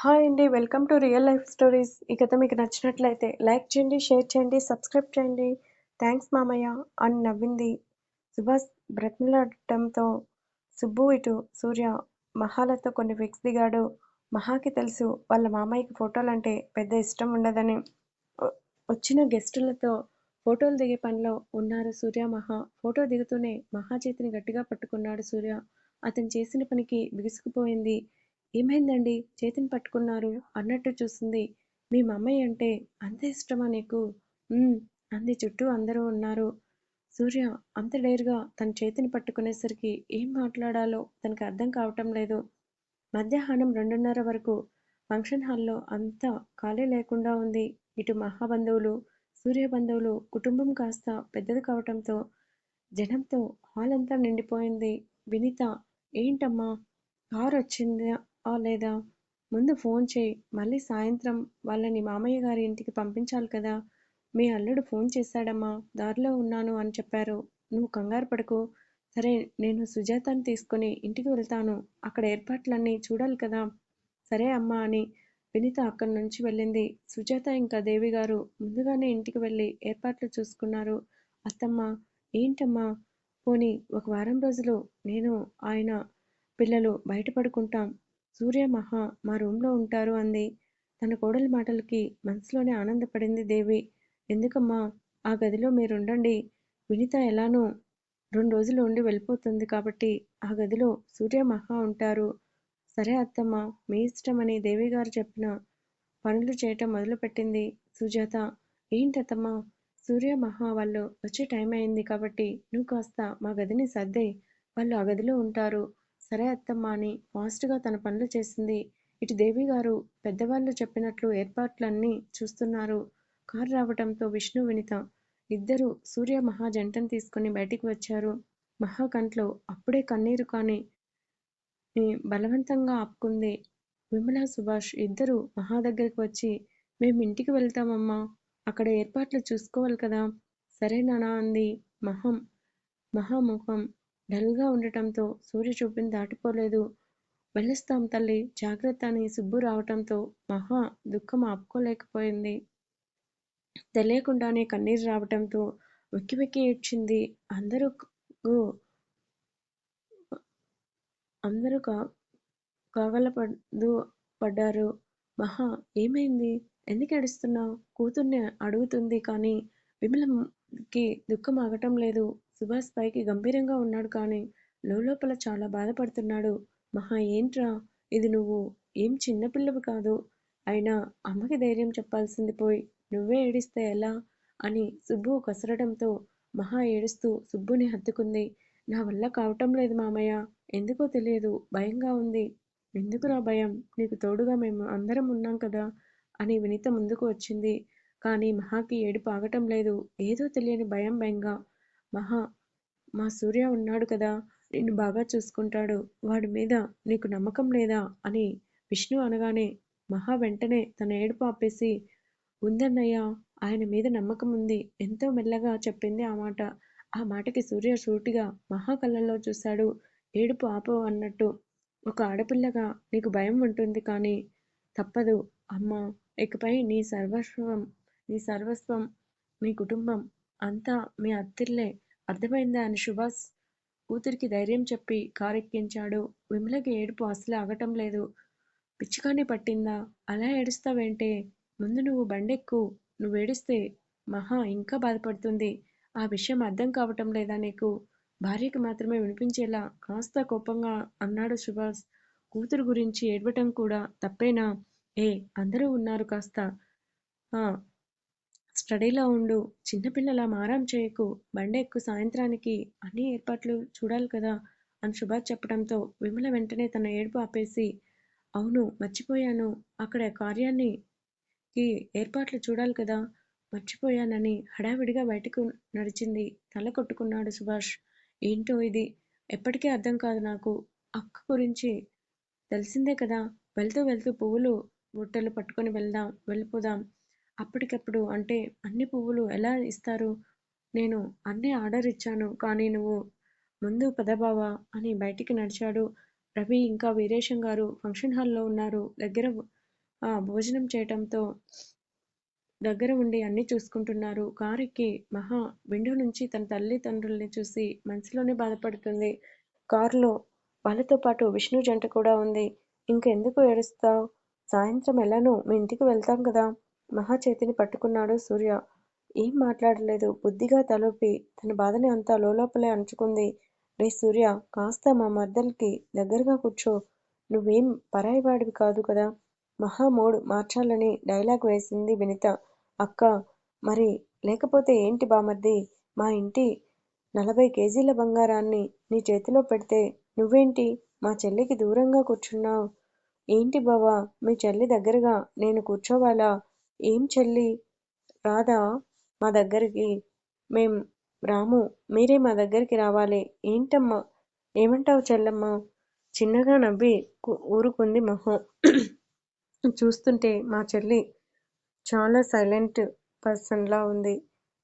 Hi అండి. Welcome to real life stories. ఈ కథ మీకు నచ్చినట్లయితే లైక్ చేయండి, షేర్ చేయండి, సబ్స్క్రైబ్ చేయండి. థ్యాంక్స్ మామయ్య అని నవ్వింది. సుభాష్ బ్రతిమలాడటంతో సుబ్బు ఇటు సూర్య మహాలతో కొన్ని పిక్స్ దిగాడు. మహాకి తెలుసు వాళ్ళ మామయ్యకి ఫోటోలు అంటే పెద్ద ఇష్టం ఉండదని. వచ్చిన గెస్టులతో ఫోటోలు దిగే పనిలో ఉన్నారు సూర్య, మహా. ఫోటో దిగుతూనే మహా చేతిని గట్టిగా పట్టుకున్నాడు సూర్య. అతను చేసిన పనికి బిగుసుకుపోయింది. ఏమైందండి చేతిని పట్టుకున్నారు అన్నట్టు చూసింది. మీ మమ్మయ్య అంటే అంత ఇష్టమా నీకు? అంది చుట్టూ అందరూ ఉన్నారు. సూర్య అంత డేర్గా తన చేతిని పట్టుకునేసరికి ఏం మాట్లాడాలో తనకి అర్థం కావటం లేదు. మధ్యాహ్నం రెండున్నర వరకు ఫంక్షన్ హాల్లో అంతా ఖాళీ లేకుండా ఉంది. ఇటు మహాబంధువులు సూర్య బంధువులు కుటుంబం కాస్త పెద్దది కావటంతో జనంతో హాల్ అంతా నిండిపోయింది. వినిత ఏంటమ్మా కారు వచ్చిందా లేదా? ముందు ఫోన్ చేయి మళ్ళీ సాయంత్రం వాళ్ళని మామయ్య గారి ఇంటికి పంపించాలి కదా! మీ అల్లుడు ఫోన్ చేశాడమ్మా దారిలో ఉన్నాను అని చెప్పారు. నువ్వు కంగారు పడకు. సరే నేను సుజాతని తీసుకుని ఇంటికి వెళ్తాను. అక్కడ ఏర్పాట్లన్నీ చూడాలి కదా! సరే అమ్మా అని వినిత అక్కడి నుంచి వెళ్ళింది. సుజాత ఇంకా దేవి గారు ముందుగానే ఇంటికి వెళ్ళి ఏర్పాట్లు చూసుకున్నారు. అత్తమ్మ ఏంటమ్మా పోనీ ఒక వారం రోజులు నేను ఆయన పిల్లలు బయటపడుకుంటాం సూర్య, మహా మా రూంలో ఉంటారు అంది. తన కోడలి మాటలకి మనసులోనే ఆనందపడింది దేవి. ఎందుకమ్మా ఆ గదిలో మీరుండండి. వినిత రెండు రోజులు ఉండి వెళ్ళిపోతుంది కాబట్టి ఆ గదిలో సూర్య, మహా ఉంటారు. సరే అత్తమ్మా మీ ఇష్టమని దేవిగారు చెప్పిన పనులు చేయటం మొదలుపెట్టింది సుజాత. ఏంటత్తమ్మ సూర్య, మహా వాళ్ళు వచ్చే టైం అయింది కాబట్టి నువ్వు కాస్త మా గదిని సర్దే వాళ్ళు ఆ గదిలో ఉంటారు. సరే అత్తమ్మా అని ఫాస్ట్గా తన పనులు చేసింది. ఇటు దేవిగారు పెద్దవాళ్ళు చెప్పినట్లు ఏర్పాట్లన్నీ చూస్తున్నారు. కారు రావటంతో విష్ణు, వినిత ఇద్దరూ సూర్య, మహా జంటను తీసుకుని బయటికి వచ్చారు. మహా కంట్లో అప్పుడే కన్నీరు కాని బలవంతంగా ఆపుకుంది. విమలా సుభాష్ ఇద్దరూ మహా దగ్గరికి వచ్చి మేము ఇంటికి వెళ్తామమ్మా. అక్కడ ఏర్పాట్లు చూసుకోవాలి కదా! సరే నానా అంది. మహం మహా డల్గా ఉండటంతో సూర్య చూపుని దాటిపోలేదు. వెళ్ళిస్తాం తల్లి జాగ్రత్త అని సుబ్బు రావటంతో మహా దుఃఖం ఆపుకోలేకపోయింది. తెలియకుండానే కన్నీరు రావటంతో వెక్కి వెక్కి ఏడ్చింది. అందరూ అందరూ కలవరపడుతూ పడ్డారు. మహా ఏమైంది? ఎందుకు ఏడుస్తున్నావు కూతుర్ని అడుగుతుంది కానీ విమలంకి దుఃఖం ఆగటం లేదు. సుభాష్ పైకి గంభీరంగా ఉన్నాడు కానీ లోలోపల చాలా బాధపడుతున్నాడు. మహా ఏంట్రా ఇది నువ్వు ఏం చిన్నపిల్లవి కాదు. అయినా అమ్మకి ధైర్యం చెప్పాల్సింది పోయి నువ్వే ఏడిస్తే ఎలా? అని సుబ్బు కసరడంతో మహా ఏడుస్తూ సుబ్బుని హత్తుకుంది. నా వల్ల కావటం లేదు మామయ్య. ఎందుకో తెలియదు భయంగా ఉంది. ఎందుకురా భయం? నీకు తోడుగా మేము అందరం ఉన్నాం కదా! అని వినిత ముందుకు వచ్చింది. కానీ మహాకి ఏడుపు ఆగటం లేదు. ఏదో తెలియని భయం భయంగా మహా మా సూర్య ఉన్నాడు కదా! నిన్ను బాగా చూసుకుంటాడు. వాడి మీద నీకు నమ్మకం లేదా? అని విష్ణు అనగానే మహా వెంటనే తన ఏడుపు ఆపేసి ఉందన్నయ్యా ఆయన మీద నమ్మకం ఉంది ఎంతో మెల్లగా చెప్పింది ఆ మాట. ఆ మాటకి సూర్య సూటిగా మహా కళ్ళల్లో చూశాడు. ఏడుపు ఆపు అన్నట్టు. ఒక ఆడపిల్లగా నీకు భయం ఉంటుంది కానీ తప్పదు అమ్మా ఇకపై నీ సర్వస్వం నీ సర్వస్వం మీ కుటుంబం అంతా మీ అత్తిల్లే అర్థమైందా అని సుభాష్ కూతురికి ధైర్యం చెప్పి కారెక్కించాడు. విమలకి ఏడుపు అసలు ఆగటం లేదు. పిచ్చికాని పట్టిందా? అలా ఏడుస్తావేంటే? ముందు నువ్వు బండెక్కు. నువ్వేడిస్తే మహా ఇంకా బాధపడుతుంది. ఆ విషయం అర్థం కావటం లేదా నీకు? భార్యకి మాత్రమే వినిపించేలా కాస్త కోపంగా అన్నాడు సుభాష్. కూతురు గురించి ఏడవటం కూడా తప్పేనా? ఏ అందరూ ఉన్నారు కాస్త స్టడీలో ఉండు. చిన్నపిల్లలా మారాం చేయకు. బండెక్కు సాయంత్రానికి అన్ని ఏర్పాట్లు చూడాలి కదా! అని సుభాష్ చెప్పడంతో విమల వెంటనే తన ఏడుపు ఆపేసి అవును మర్చిపోయాను. అక్కడ కార్యానికి ఏర్పాట్లు చూడాలి కదా! మర్చిపోయానని హడావిడిగా బయటకు నడిచింది. తల కొట్టుకున్నాడు సుభాష్. ఏంటో ఇది ఎప్పటికీ అర్థం కాదు నాకు. అక్క గురించి తెలిసిందే కదా! వెళ్తూ వెళ్తూ పువ్వులు బుట్టలు పట్టుకొని వెళ్దాం వెళ్ళిపోదాం. అప్పటికప్పుడు అంటే అన్ని పువ్వులు ఎలా ఇస్తారు? నేను అన్నీ ఆర్డర్ ఇచ్చాను కానీ నువ్వు ముందు పదబావా అని బయటికి నడిచాడు. రవి ఇంకా వీరేశం గారు ఫంక్షన్ హాల్లో ఉన్నారు. దగ్గర ఆ భోజనం చేయటంతో దగ్గర ఉండి అన్నీ చూసుకుంటున్నారు కారుకి మహా విండో నుంచి తన తల్లిదండ్రుల్ని చూసి మనసులోనే బాధపడుతుంది కారులో వాళ్ళతో పాటు విష్ణు జంట కూడా ఉంది ఇంకెందుకు ఏడుస్తావు సాయంత్రం ఎలానో మీ ఇంటికి వెళ్తాం కదా మహా చేతిని పట్టుకున్నాడు సూర్య. ఏం మాట్లాడలేదు. బుద్ధిగా తలూపి తన బాధని అంతా లోలోపలే అంచుకుంది. రే సూర్య కాస్త మా మర్దలకి దగ్గరగా కూర్చో. నువ్వేం పరాయివాడివి కాదు కదా. మహామోడ్ మార్చాలని డైలాగ్ వేసింది వినిత. అక్క మరి లేకపోతే ఏంటి బామర్ది? మా ఇంటి నలభై కేజీల బంగారాన్ని నీ చేతిలో పెడితే నువ్వేంటి? మా చెల్లికి దూరంగా కూర్చున్నావు. ఏంటి బావా? మీ చెల్లి దగ్గరగా నేను కూర్చోవాలా? ఏం చెల్లి? రాదా మా దగ్గరికి మేం రాము. మీరే మా దగ్గరికి రావాలి. ఏంటమ్మా? ఏమంటావు చెల్లమ్మ? చిన్నగా నవ్వి ఊరుకుంది మొహం. చూస్తుంటే మా చెల్లి చాలా సైలెంట్ పర్సన్లా ఉంది.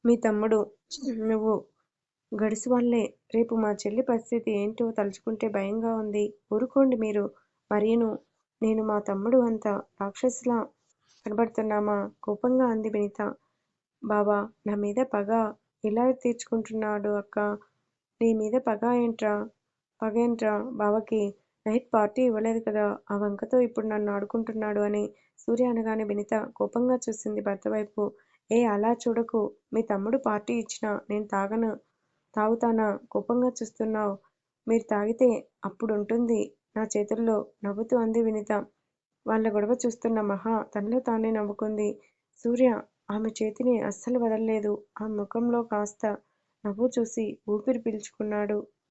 మీ తమ్ముడు నువ్వు గడిసి వాళ్ళే. రేపు మా చెల్లి పరిస్థితి ఏంటో తలుచుకుంటే భయంగా ఉంది. ఊరుకోండి మీరు. మరియును నేను మా తమ్ముడు అంత రాక్షసులా కనబడుతున్నామా? కోపంగా అంది వినిత. బావా నా మీద పగ ఇలా తీర్చుకుంటున్నాడు అక్క? నీ మీద పగ ఏంట్రా? పగ ఏంట్రా? బావకి నైట్ పార్టీ ఇవ్వలేదు కదా ఆ వంకతో ఇప్పుడు నన్ను ఆడుకుంటున్నాడు అని సూర్య అనగానే వినిత కోపంగా చూసింది భర్త వైపు. ఏ అలా చూడకు. మీ తమ్ముడు పార్టీ ఇచ్చినా నేను తాగను. తాగుతానా? కోపంగా చూస్తున్నావు. మీరు తాగితే అప్పుడుంటుంది. నా చేతుల్లో నవ్వుతూ అంది వినిత. వాళ్ళ గొడవ చూస్తున్న మహా తనలో తానే నవ్వుకుంది. సూర్య ఆమె చేతిని అస్సలు వదల్లేదు. ఆ ముఖంలో కాస్త నవ్వు చూసి ఊపిరి పీల్చుకున్నాడు.